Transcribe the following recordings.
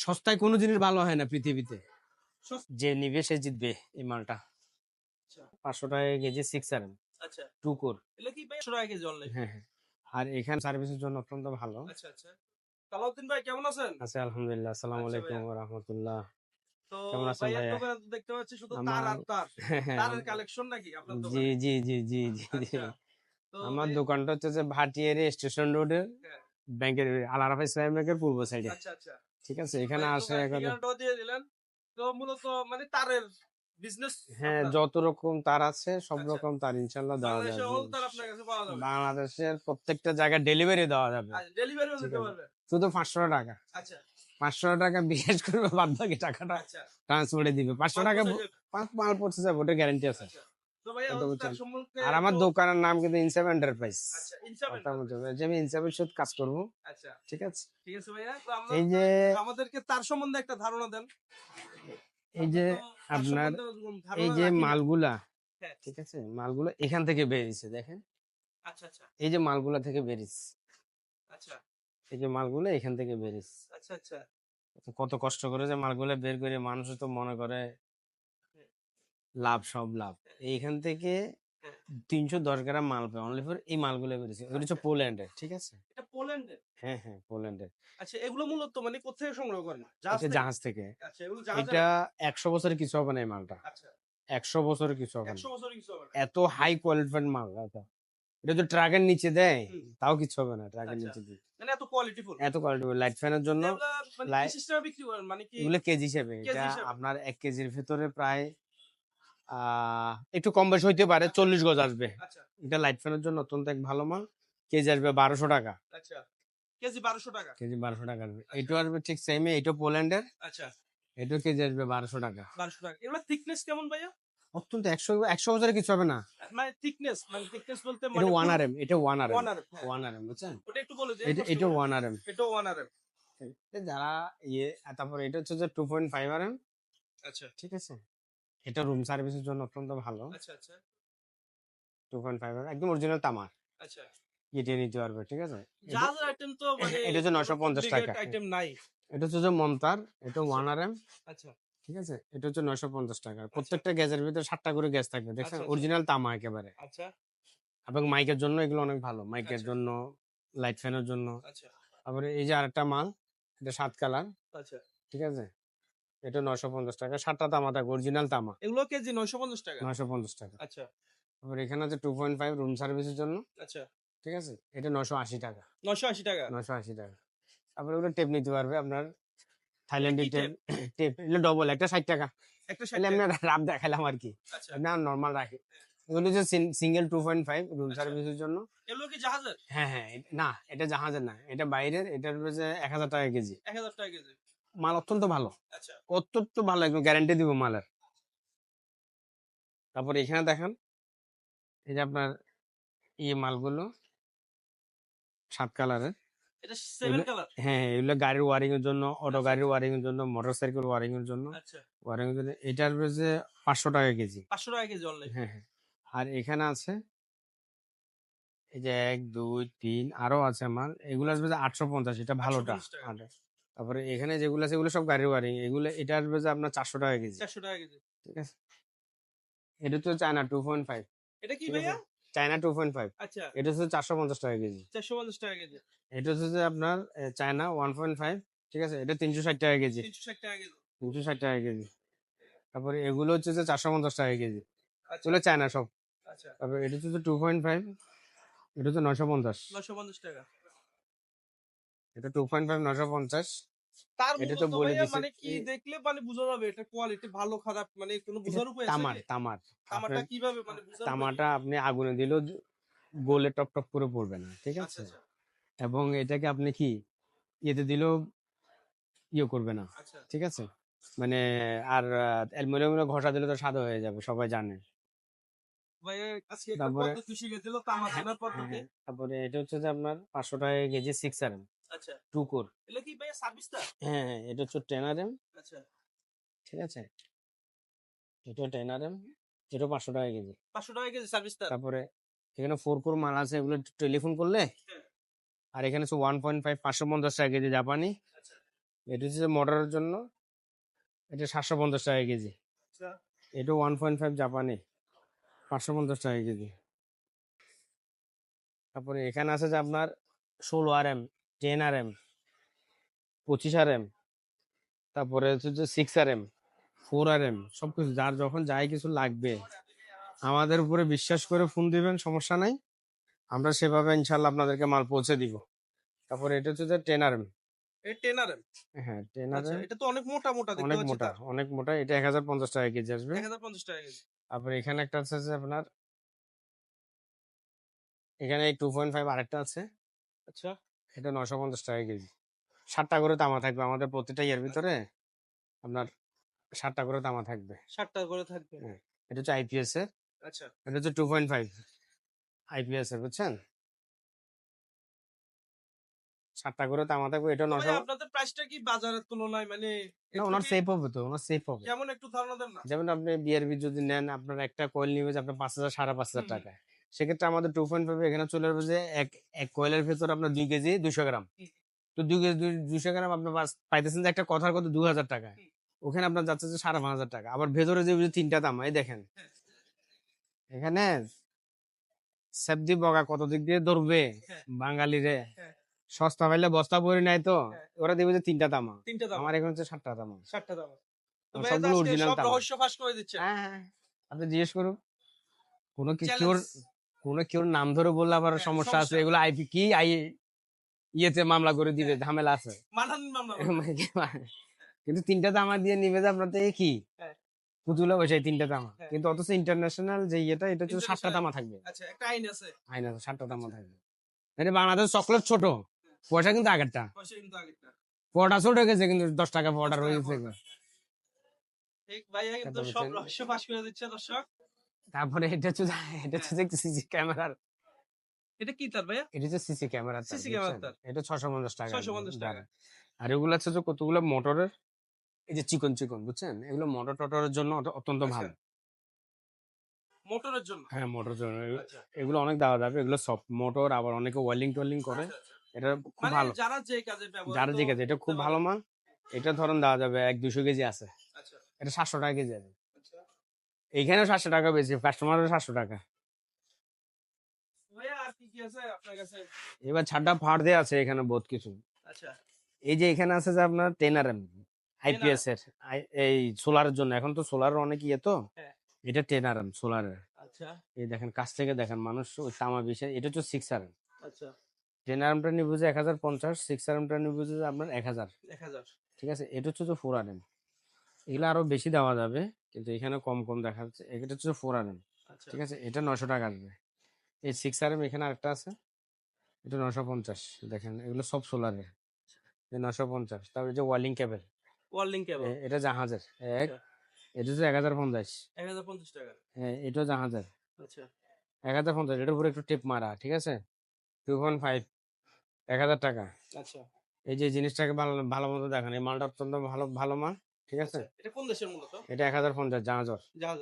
সস্তায় কোনো জিনিস ভালো হয় না পৃথিবীতে। যে নিবে সে জিতবে এই মালটা। আচ্ছা। পাঁচশো টাকা কেজি সিক্স আর আচ্ছা। Two core. কি ভাই টাকা কেজি অনলাইন হ্যাঁ হ্যাঁ। আর এখানে সার্ভিসের জন্য অত্যন্ত ভালো। আচ্ছা আচ্ছা। সালাউদ্দিন ভাই কেমন আছেন? আছে আলহামদুলিল্লাহ। আসসালামু আলাইকুম রহমতুল্লাহ তো কেমন আছেন ভাইয়ের ভাইয়া? দোকানে তো দেখতে পাচ্ছি শুধু তার আমার- আর তার। তারের কালেকশন নাকি আপনার জি জি জি জি জি জি। আমার দোকানটা হচ্ছে যে ভাটিয়ারি স্টেশন রোডের হ্যাঁ। ব্যাংকের আলারাফা ইসলামী ব্যাংকের পূর্ব সাইডে আচ্ছা আচ্ছা। ঠিক আছে এখানে আসে দোকানের এখন দিয়ে দিলেন। তো মূলত মানে তারের বিজনেস হ্যাঁ যত রকম তার আছে সব আচ্ছা। রকম তার দেওয়া যাবে। বাংলাদেশের প্রত্যেকটা জায়গায় ডেলিভারি দেওয়া যাবে। আচ্ছা শুধু পাঁচশো টাকা। আচ্ছা। পাঁচশো টাকা বিশেষ করবে বাদ বাকি টাকাটা ট্রান্সপোর্টে দিবে। পাঁচশো টাকা মাল পৌঁছে যাবে ওটা গ্যারান্টি আছে। আর আমার দোকানের নাম কিন্তু এন্টারপ্রাইজ আচ্ছা ইনসাফের আমি সাথে কাজ করব। আচ্ছা। ঠিক আছে? ঠিক আছে ভাইয়া এই যে আমাদেরকে তার সম্বন্ধে একটা ধারণা দেন। এই যে আপনার এই যে মালগুলা হ্যাঁ। ঠিক আছে? মালগুলো এখান থেকে বেরিয়েছে দেখেন। আচ্ছা আচ্ছা। এই যে মালগুলা থেকে বেরিয়েছে আচ্ছা। এই যে মালগুলো এখান থেকে বেরিয়েছে আচ্ছা আচ্ছা। কত কষ্ট করে যে মালগুলো বের করে মানুষ তো মনে করে লাভ সব লাভ। এইখান থেকে হ্যাঁ। তিনশো দশ গ্রাম মাল পায় অনলি ফর এই মালগুলো বেরিয়েছে এগুলো হচ্ছে পোল্যান্ডের ঠিক আছে? এটা পোল্যান্ডের হ্যাঁ হ্যাঁ পোল্যান্ডের আচ্ছা এগুলো মূলত মানে কোথা সংগ্রহ করেন? জাহাজ থেকে? জাহাজ থেকে। আচ্ছা এটা একশো বছরের কিছু হবে না এই মালটা। আচ্ছা। একশো বছরের কিছু হবে না। বছর কিছু হবে এত হাই কোয়ালিটির মাল এটা এটা তো ট্রাকের নিচে দেয় তাও কিছু হবে না ট্রাকের আচ্ছা। নিচে দিয়ে। মানে এত কোয়ালিটিফুল এত কোয়ালিটি লাইট ফ্যানের জন্য মানে বিক্রি মানে কি এগুলো কেজি হিসেবে। এটা আপনার এক কেজির ভিতরে প্রায় একটু কম বেশি হইতে পারে চল্লিশ গজ আসবে। আচ্ছা। এটা লাইট ফ্যানের জন্য অত্যন্ত এক ভালো মাল। কেজি আসবে বারোশো টাকা। আচ্ছা। কেজি বারোশো টাকা? কেজি বারোশো টাকা আসবে। এইটা আসবে ঠিক সেমে এইটা পোল্যান্ডের। আচ্ছা। এটাও কেজি আসবে বারোশো টাকা। বারোশো টাকা। এগুলো থিকনেস কেমন ভাইয়া? অত্যন্ত একশো একশো বছরের কিছু হবে না। মানে থিকনেস মানে থিকনেস বলতে এটা ওয়ান আর এম এটা one R M one R M বুঝছেন? ওটা একটু বলে দিন এটা এটা ওয়ান আর এম এটা ওয়ান আর যারা ইয়ে তারপরে এটা হচ্ছে যে two point five R M আচ্ছা। ঠিক আছে? এটা রুম সার্ভিসের জন্য অত্যন্ত ভালো। আচ্ছা আচ্ছা। টু পয়েন্ট ফাইভ আর একদম অরিজিনাল তামার। আচ্ছা। কেটে নিতে পারবে ঠিক আছে? এটা- আইটেম তো মানে এটা হচ্ছে 950 টাকা। আইটেম নাই। এটা হচ্ছে মন্তার এটা ওয়ান আর এম আচ্ছা। ঠিক আছে? এটা হচ্ছে নয়শো পঞ্চাশ টাকা। প্রত্যেকটা গ্যাসের ভিতরে সাতটা করে গ্যাস থাকবে দেখছেন? আচ্ছা, আচ্ছা। অরিজিনাল তামা একেবারে। আচ্ছা। এবং মাইকের জন্য এগুলো অনেক ভালো। মাইকের আচ্ছা। জন্য লাইট ফ্যানের জন্য। আচ্ছা। তারপরে এই যে আরেকটা মাল এটা সাত কালার আচ্ছা। ঠিক আছে? এটা নয়শো পঞ্চাশ টাকা। সাতটা তামা থাকবে অরিজিনাল তামা। এগুলো কেজি নয়শো পঞ্চাশ টাকা? নয়শো পঞ্চাশ টাকা। আচ্ছা। তারপরে এখানে আছে টু পয়েন্ট ফাইভ রুম সার্ভিসের জন্য। আচ্ছা। ঠিক আছে? এটা নয়শো আশি টাকা। নয়শো আশি টাকা? নয়শো আশি টাকা। তারপরে ওগুলো টেপ নিতে পারবে আপনার থাইল্যান্ডের টেপ টেপ এগুলো ডবল একটা ষাট টাকা। একটা তাহলে আমরা রাব দেখালাম আর কি। আচ্ছা। না নর্মাল রাখি। এগুলো হচ্ছে single two point five room. সার্ভিসের জন্য। এগুলো কি জাহাজের? হ্যাঁ হ্যাঁ। না এটা জাহাজের না। এটা বাইরের। এটার হচ্ছে এক হাজার টাকা কেজি। এক হাজার টাকা কেজি। মাল অত্যন্ত ভালো। আচ্ছা। অত্যন্ত ভালো একদম গ্যারান্টি দিব মালের। তারপর এখানে দেখেন এই যে আপনার ইয়ে মালগুলো সাত কালারের কালার হ্যাঁ এগুলো গাড়ির ওয়ারিং এর জন্য অটো গাড়ির ওয়ারিং এর জন্য মোটর সাইকেল ওয়ারিং এর জন্য। আচ্ছা। ওয়ারিং এর জন্য এটার হচ্ছে পাঁচশো টাকা কেজি। পাঁচশো টাকা কেজি হ্যাঁ হ্যাঁ। আর এখানে আছে এই যে এক দুই তিন আরও আছে মাল। এগুলো আসবে আটশো পঞ্চাশ এটা ভালোটা। 850 টাকা। আটে। তারপরে এখানে যেগুলো আছে এগুলো সব গাড়ির ওয়ারিং। এগুলো এটা আসবে যে আপনার চারশো টাকা কেজি। চারশো টাকা কেজি। ঠিক আছে? এটা তো চায়না টু পয়েন্ট ফাইভ। এটা কি ভাইয়া? China two point five. আচ্ছা। এটা হচ্ছে চারশো পঞ্চাশ টাকা কেজি। চারশো পঞ্চাশ টাকা কেজি। এটা হচ্ছে যে আপনার চায়না ওয়ান পয়েন্ট ফাইভ। ঠিক আছে? এটা তিনশো ষাট টাকা কেজি। তিনশো ষাট টাকা কেজি। তিনশো ষাট টাকা কেজি। তারপরে এগুলো হচ্ছে যে চারশো পঞ্চাশ টাকা কেজি। আচ্ছা। এগুলো চায়না সব। আচ্ছা। তারপরে এটা হচ্ছে টু পয়েন্ট ফাইভ। এটা হচ্ছে নশো পঞ্চাশ। নশো পঞ্চাশ টাকা। এটা টু পয়েন্ট ফাইভ নশো পঞ্চাশ। তার এটা মূলত তো বলে ভাইয়া দিছে, মানে কি দেখলে মানে বোঝা যাবে এটা কোয়ালিটি ভালো খারাপ মানে কোনো বোঝার উপায় আছে তামার তামার। তামাটা কীভাবে মানে বোঝার তামাটা আপনি আগুনে দিলেও গোলে টপ টপ করে পড়বে না ঠিক আছে? আচ্ছা। আচ্ছা এবং এটাকে আপনি কি ইয়েতে দিলেও ইয়ে করবে না আচ্ছা। ঠিক আছে? মানে আর অ্যালুমিনিয়ামের ঘষা দিলে তো সাদা হয়ে যাবে সবাই জানে। তারপরে- পদ্ধতি হ্যাঁ, তারপরে এটা হচ্ছে যে আপনার পাঁচশো টাকা কেজি সিক্স আর আচ্ছা। Two core. এগুলো কি ভাইয়া সার্ভিসটা হ্যাঁ হ্যাঁ এটা হচ্ছে টেন আর এম। আচ্ছা। ঠিক আছে? এটা টেন আর এম। এটা পাঁচশো টাকা কেজি। পাঁচশো টাকা কেজি সার্ভিসটা তারপরে এখানে ফোর কোর মাল আছে এগুলো টেলিফোন করলে? হ্যাঁ। আর এখানে ওয়ান পয়েন্ট ফাইভ পাঁচশো পঞ্চাশ টাকা কেজি জাপানি। আচ্ছা। এটা হচ্ছে মোটরের জন্য এটা সাতশো পঞ্চাশ টাকা কেজি। আচ্ছা। এটা ওয়ান পয়েন্ট ফাইভ জাপানি। পাঁচশো পঞ্চাশ টাকা কেজি। তারপরে এখানে আছে যে আপনার ষোলো R M. Ten R M পঁচিশ আর এম তারপরে হচ্ছে six R M four R M সব কিছু যার যখন যাই কিছু লাগবে। আমাদের উপরে বিশ্বাস করে ফোন দিবেন সমস্যা নাই। আমরা সেভাবে ইনশাল্লাহ আপনাদেরকে মাল পৌঁছে দিব। তারপরে এটা হচ্ছে যে টেন আর এম হ্যাঁ আচ্ছা এটা তো অনেক মোটা মোটা অনেক মোটা অনেক মোটা এটা এক হাজার পঞ্চাশ টাকা কেজি আসবে। এক হাজার পঞ্চাশ টাকা কেজি। তারপরে এখানে একটা আছে যে আপনার এখানে টু পয়েন্ট ফাইভ আরেকটা আছে। আচ্ছা। এটা নশো পঞ্চাশ টাকা কেজি। ষাটটা করে তামা থাকবে। আমাদের প্রতিটা ইয়ের ভিতরে আপনার ষাটটা করে তামা থাকবে। ষাটটা করে থাকবে। হ্যাঁ। এটা হচ্ছে আইপিএস এর। আচ্ছা। এটা হচ্ছে টু পয়েন্ট ফাইভ আইপিএস এর বুঝছেন? ষাটটা করে তামা থাকবে। এটা নশো আপনাদের প্রাইসটা কি বাজারের তুলনায়? মানে না ওনার সেফ হবে তো ওনার সেফ হবে। কেমন একটু ধারণা দেন না। যেমন আপনি বিআরবি যদি নেন আপনার একটা কয়েল নিবে আপনার পাঁচ হাজার সাড়ে পাঁচ হাজার টাকা সেক্ষেত্রে আমাদের টু পয়েন্ট ফাইভ এখানে চলে আসবে যে এক এক কয়েলের ভেতর আপনার দুই কেজি দুইশো গ্রাম। তো দুই কেজি দুইশো গ্রাম আপনার পাইতেছেন যে একটা কথার কত দু হাজার টাকা ওখানে আপনার যাচ্ছে যে সাড়ে পাঁচ হাজার টাকা। আবার ভেতরে যে তিনটা দাম এই দেখেন। হ্যাঁ। এখানে সেবদি বগা কত দিক দিয়ে ধরবে? হ্যাঁ। বাঙালি রে। হ্যাঁ। সস্তা পাইলে বস্তা পরে নাই তো। ওরা দিবে যে তিনটা দামা আমার এখানে হচ্ছে সাতটা দামা ষাটটা দাম সবগুলো সব রহস্য ফাঁস করে দিচ্ছে হ্যাঁ হ্যাঁ আপনি জিজ্ঞেস করুন। কোনো কি কেউ চ্যালেঞ্জ কোনো কেউ নাম ধরে বললে আবার হ্যাঁ, সমস্যা আছে। এগুলো আইপি কি? আই ইয়েতে মামলা করে দিবে ঝামেলা আছে। কিন্তু তিনটা দামা দিয়ে নিবে যে আপনার থেকে কি? হ্যাঁ। পুতুলা তিনটা দামা। হ্যাঁ। কিন্তু অথচ ইন্টারন্যাশনাল যে ইয়েটা এটা হচ্ছে সাতটা দামা থাকবে। আচ্ছা আইন আছে। আইন আছে সাতটা দামা থাকবে। মানে বাংলাদেশ চকলেট ছোট। পয়সা কিন্তু আগেরটা। পড়া ছোট হয়ে গেছে কিন্তু দশ টাকা হয়ে ঠিক ভাইয়া কিন্তু সব রহস্য ফাঁস করে দিচ্ছে দর্শক। তারপরে এটা হচ্ছে এটা হচ্ছে সিসি ক্যামেরার এটা কি তার ভাইয়া? এটা হচ্ছে সিসি ক্যামেরা ক্যামেরার তার। এটা ছশো পঞ্চাশ টাকা 650 টাকা। আর এগুলো হচ্ছে যে কতগুলো মোটরের? এই যে চিকন চিকন বুঝছেন? এগুলো মোটর টটরের জন্য অত্যন্ত আচ্ছা। ভালো। মোটরের জন্য? হ্যাঁ মোটর জন্য। এগুলো- আচ্ছা। অনেক দেওয়া যাবে এগুলো সব মোটর আবার অনেকে ওয়েলিং টোয়েল্ডিং করে। আচ্ছা। এটা খুব মানে ভালো। যারা যে কাজে ব্যবহার যারা যে কাজে এটা খুব ভালো মাল। এটা ধরুন দেওয়া যাবে এক দুশো কেজি আছে। আচ্ছা। এটা সাতশো টাকা কেজি আছে। এইখানেও সাতশো টাকা বেশি কাস্টমারের সাতশো টাকা। আর এবার ছাড়টা ফাড় দেওয়া আছে এখানে বহুত কিছু। আচ্ছা। এই যে এখানে আছে যে আপনার টেনার আইপিএস এর এই সোলারের জন্য। এখন তো সোলার অনেক ইয়ে তো। হ্যাঁ। এটা টেনার এম সোলারের আচ্ছা। এই দেখেন কাছ থেকে দেখেন মানুষ তামা বিষে এটা হচ্ছে সিক্স আর আচ্ছা। টেন আর এমটা নিয়ে এক হাজার পঞ্চাশ সিক্স আর এমটা নিয়ে বুঝে আপনার এক হাজার। ঠিক আছে? এটা হচ্ছে ফোর আর এম এগুলো আরও বেশি দেওয়া যাবে। কিন্তু এখানে কম কম দেখা যাচ্ছে। এটা হচ্ছে ফোর আর এম আচ্ছা। ঠিক আছে? এটা নশো টাকা আসবে। এই সিক্স আর এম এখানে আরেকটা আছে। এটা নশো পঞ্চাশ দেখেন। এগুলো সব সোলারের নশো পঞ্চাশ। তারপরে যে ওয়ালিং কেবল ওয়ার্লিং কেবল এটা জাহাজের। এক আচ্ছা। এটা হচ্ছে এক হাজার পঞ্চাশ। এক হাজার পঞ্চাশ টাকা। হ্যাঁ, এটাও জাহাজের। আচ্ছা। এক হাজার পঞ্চাশ এটার উপরে একটু টেপ মারা ঠিক আছে? টু পয়েন্ট ফাইভ এক হাজার টাকা। আচ্ছা। এই যে জিনিসটাকে ভালো ভালো মতো দেখেন। এই মালটা অত্যন্ত ভালো ভালো মাল। ঠিক আছে? আচ্ছা এটা কোন দেশের মূলত? এটা এক হাজার পঞ্চাশ জাহাজর জাহাজ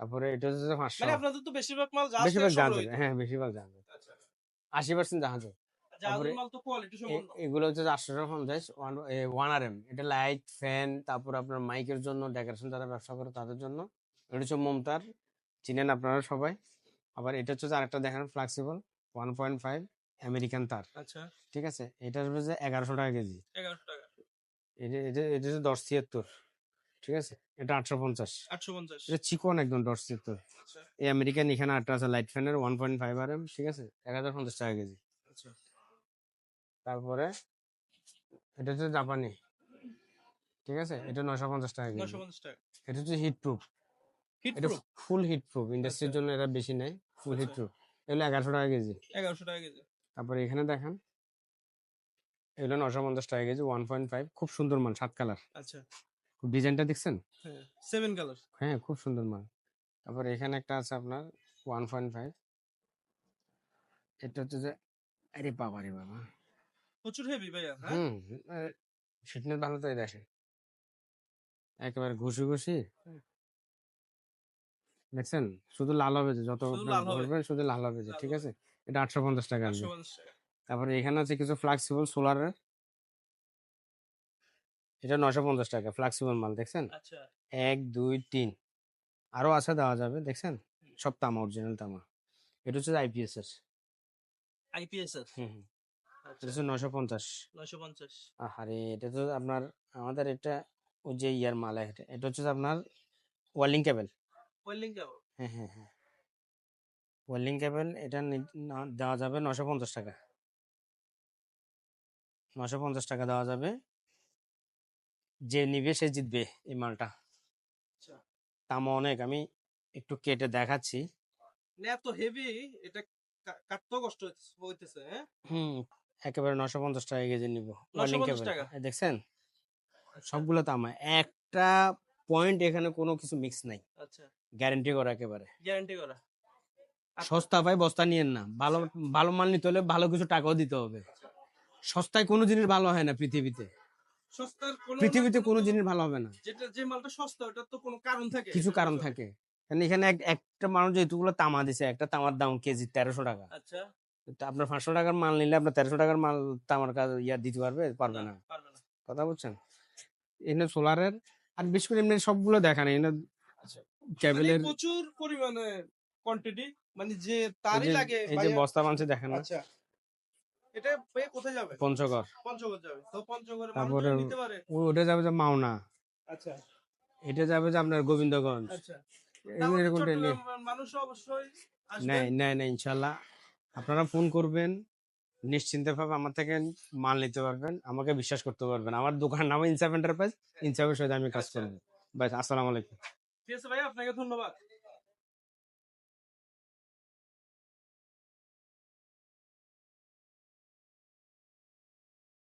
তারপরে এটা হচ্ছে যে পাঁচশো। মানে আপনাদের তো বেশিরভাগ মাল জাহাজ বেশিরভাগ জাহাজের সংগ্রহিত। হ্যাঁ বেশিরভাগ জাহাজের আচ্ছা আশি পার্সেন্ট জাহাজের জাহাজের মাল তো কোয়ালিটি সম্পন্ন। এগুলো হচ্ছে আটশো পঞ্চাশ ওয়ান আর এম এটা লাইট ফ্যান তারপর আপনার মাইকের জন্য ডেকোরেশন যারা ব্যবসা করে তাদের জন্য। এটা হচ্ছে মমতার চিনেন আপনারা সবাই। আবার এটা হচ্ছে আরেকটা দেখেন flexible one point five American তার। আচ্ছা। ঠিক আছে? এটা যে এগারোশো টাকা কেজি। এগারোশো টাকা। এটা দশ ছিয়াত্তর ঠিক আছে? এটা আটশো পঞ্চাশ। আটশো পঞ্চাশ। এটা চিকন একদম দশ ছিয়াত্তর। আচ্ছা। এই আমেরিকান এখানে আটটা আছে লাইট ফ্যানের one point five R M ঠিক আছে? এক হাজার পঞ্চাশ টাকা কেজি। আচ্ছা। তারপরে এটা হচ্ছে জাপানি ঠিক আছে? এটা নশো পঞ্চাশ টাকা কেজি। এটা হচ্ছে হিট প্রুফ। এটা ফুল হিট প্রুফ ইন্ডাস্ট্রির আচ্ছা। জন্য এটা বেশি নেই ফুল হিট। প্রুফ। এগুলো এগারোশো টাকা কেজি। এগারোশো টাকা কেজি। তারপরে এখানে দেখেন এগুলো নশো পঞ্চাশ টাকা কেজি ওয়ান পয়েন্ট ফাইভ খুব সুন্দর মাল সাত কালার। আচ্ছা। ডিজাইনটা দেখছেন? হ্যাঁ সেভেন কালার হ্যাঁ খুব সুন্দর মাল। তারপরে এখানে একটা আছে আপনার ওয়ান পয়েন্ট ফাইভ এটা হচ্ছে যে আরে বাবা রে বাবা। প্রচুর হেভি ভাইয়া হ্যাঁ? হুম ফিটনেস ভালো তো একেবারে ঘুষি ঘুষি। দেখছেন? শুধু লাল হবে যত শুধু লাল হবে। শুধু লাল হবে যে ঠিক আছে? এটা আটশো পঞ্চাশ টাকা আটশো আসবে পঞ্চাশ টাকা। তারপরে এখানে আছে কিছু ফ্লেক্সিবল সোলারের এটা নশো পঞ্চাশ টাকা ফ্লেক্সিবল মাল দেখছেন? আচ্ছা। এক দুই তিন। আরও আছে দেওয়া যাবে দেখছেন? সব তামা অরিজিনাল তামা। এটা হচ্ছে আইপিএস এর। আইপিএস এর? হুম। আচ্ছা এটা হচ্ছে নশো পঞ্চাশ। পঞ্চাশ। আরে এটা তো আপনার আমাদের এটা ওই যে ইয়ার মাল এটা এটা হচ্ছে আপনার ওয়েল্ডিং কেবল ওয়েল্ডিং কেবল হ্যাঁ হ্যাঁ হ্যাঁ। ওয়েল্ডিং কেবল এটা দেওয়া যাবে নশো পঞ্চাশ টাকা। নশো পঞ্চাশ টাকা দেওয়া যাবে। যে নিবে সে জিতবে এই মালটা। আচ্ছা। দাম অনেক আমি একটু কেটে দেখাচ্ছি। মানে এত হেভি এটা কাটতেও কষ্ট হইতেছে- হ্যাঁ? হুম একেবারে নশো পঞ্চাশ টাকা কেজি নিব। ওয়েল্ডিং 950 কেবল টাকা? দেখছেন? সবগুলো তামা একটা পয়েন্ট এখানে কোনো কিছু মিক্স নাই। আচ্ছা। গ্যারান্টি করা একেবারে। গ্যারান্টি করা। আচ্ছা। সস্তা পাই বস্তা নিয়েন না। ভালো ভালো মাল নিতে হলে ভালো কিছু টাকাও দিতে হবে। সস্তায় কোনো জিনিস ভালো হয় না পৃথিবীতে। সস্তার কোনো পৃথিবীতে কোনো জিনিস ভালো হবে না। যেটা যে মালটা সস্তা ওটার তো কোনো কারণ থাকে। কিছু কারণ থাকে। কারণ এখানে একটা মানুষ যেহেতুগুলো তামা দিছে একটা তামার দাম কেজি তেরোশো টাকা। আচ্ছা। তো আপনার পাঁচশো টাকার মাল নিলে আপনার তেরোশো টাকার মাল তামার কাজ ইয়া দিতে পারবে? পারবে না কথা বলছেন? এখানে সোলারের আর বিশেষ করে এমনি সবগুলো দেখা নেই। এখানে আচ্ছা। কেবলের মানে প্রচুর পরিমাণে কোয়ান্টিটি মানে যে তারই লাগে এই যে বস্তা বানছে দেখেন আচ্ছা। এটা পেয়ে কোথায় যাবে? পঞ্চগড়। পঞ্চগড় যাবে। তো পঞ্চগড়ে তারপরে নিতে পারে? ওটা যাবে যে মাওনা। আচ্ছা। এটা যাবে যে আপনার গোবিন্দগঞ্জ। আচ্ছা। এরকম মানুষ অবশ্যই ফোন করবেন নিশ্চিন্তে ভাবে আমার থেকে মাল নিতে পারবেন আমাকে বিশ্বাস করতে পারবেন। আমার দোকান নাম ইনসাফ এন্টারপ্রাইজ ইনসাফের সাথে আমি কাজ করব। বাস আসসালামু আলাইকুম। ঠিক আছে ভাই আপনাকে ধন্যবাদ।